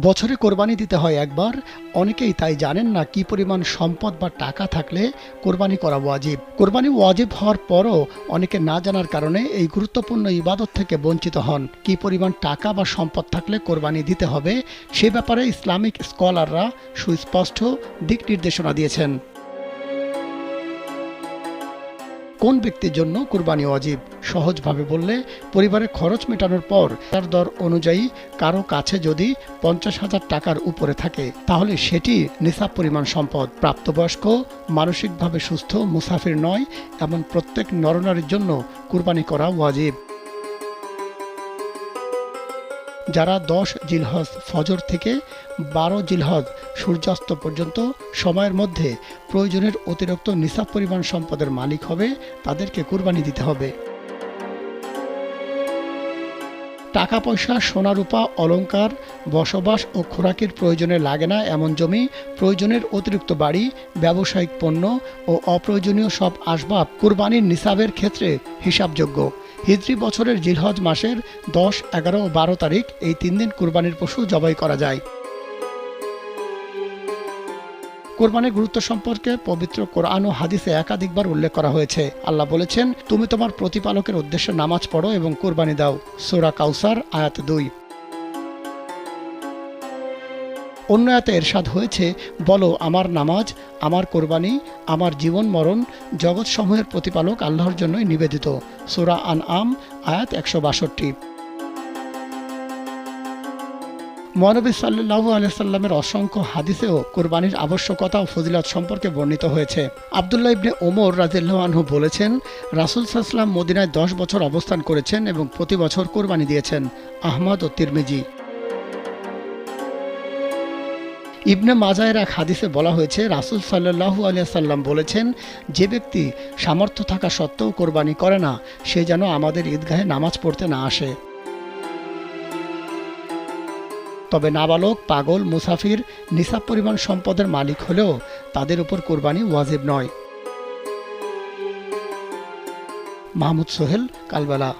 বছরে কোরবানি দিতে হয় একবার। অনেকেই তাই জানেন না কি পরিমাণ সম্পদ বা টাকা থাকলে কোরবানি করা ওয়াজিব। কোরবানি ওয়াজিব হওয়ার পরও অনেকে না জানার কারণে এই গুরুত্বপূর্ণ ইবাদত থেকে বঞ্চিত হন। কি পরিমাণ টাকা বা সম্পদ থাকলে কোরবানি দিতে হবে, সে ব্যাপারে ইসলামিক স্কলাররা সুস্পষ্ট দিক নির্দেশনা দিয়েছেন। কোন ব্যক্তির জন্য কুরবানি অজীব সহজভাবে বললে পরিবারের খরচ মেটানোর পর তার দর অনুযায়ী কারও কাছে যদি পঞ্চাশ হাজার টাকার উপরে থাকে, তাহলে সেটি নিসাব পরিমাণ সম্পদ। প্রাপ্তবয়স্ক, মানসিকভাবে সুস্থ, মুসাফির নয়, এমন প্রত্যেক নরনারীর জন্য কুরবানি করা ওয়াজিব। যারা দশ জিলহজ ফজর থেকে বারো জিলহজ সূর্যাস্ত পর্যন্ত সময়ের মধ্যে প্রয়োজনের অতিরিক্ত নিসাব পরিমাণ সম্পদের মালিক হবে, তাদেরকে কুরবানি দিতে হবে। টাকা পয়সা সোনা রূপা অলংকার, বসবাস ও খোরাকের প্রয়োজনে লাগে না এমন জমি, প্রয়োজনের অতিরিক্ত বাড়ি, ব্যবসায়িক পণ্য ও অপ্রয়োজনীয় সব আসবাব কুরবানির নিসাবের ক্ষেত্রে হিসাবযোগ্য। হিজরি বছরের জিলহজ মাসের দশ, এগারো ও বারো তারিখ এই তিন দিন কোরবানির পশু জবাই করা যায়। কোরবানির গুরুত্ব সম্পর্কে পবিত্র কোরআন ও হাদিসে একাধিকবার উল্লেখ করা হয়েছে। আল্লাহ বলেছেন, তুমি তোমার প্রতিপালকের উদ্দেশ্যে নামাজ পড়ো এবং কোরবানি দাও। সোরা কাউসার, আয়াত দুই। অন্য আয়াতে এরশাদ হয়েছে, বলো, আমার নামাজ, আমার কোরবানি, আমার জীবন মরণ জগৎসমূহের প্রতিপালক আল্লাহর জন্যই নিবেদিত। সোরা আন আম আয়াত একশো বাষট্টি। মহানবী সাল্লু আলিয়াল্লামের অসংখ্য হাদিসেও কোরবানির আবশ্যকতা ও ফজিলত সম্পর্কে বর্ণিত হয়েছে। আবদুল্লাহ ইবনে ওমর রাজিল্লাহ আনহু বলেছেন, রাসুল সাল্লাম মদিনায় দশ বছর অবস্থান করেছেন এবং প্রতি বছর কোরবানি দিয়েছেন। আহমদ ও তিরমিজি। ইবনে মাজায়ের এক হাদিসে বলা হয়েছে, রাসুল সাল্লাহু আলিয়াল্লাম বলেছেন, যে ব্যক্তি সামর্থ্য থাকা সত্ত্বেও কোরবানি করে না, সে যেন আমাদের ঈদগাহে নামাজ পড়তে না আসে। তবে নাবালক, পাগল, মুসাফির, নিসাব পরিমাণ সম্পদের মালিক হলেও তাদের উপর কোরবানি ওয়াজিব নয়। মাহমুদ সোহেল, কালবেলা।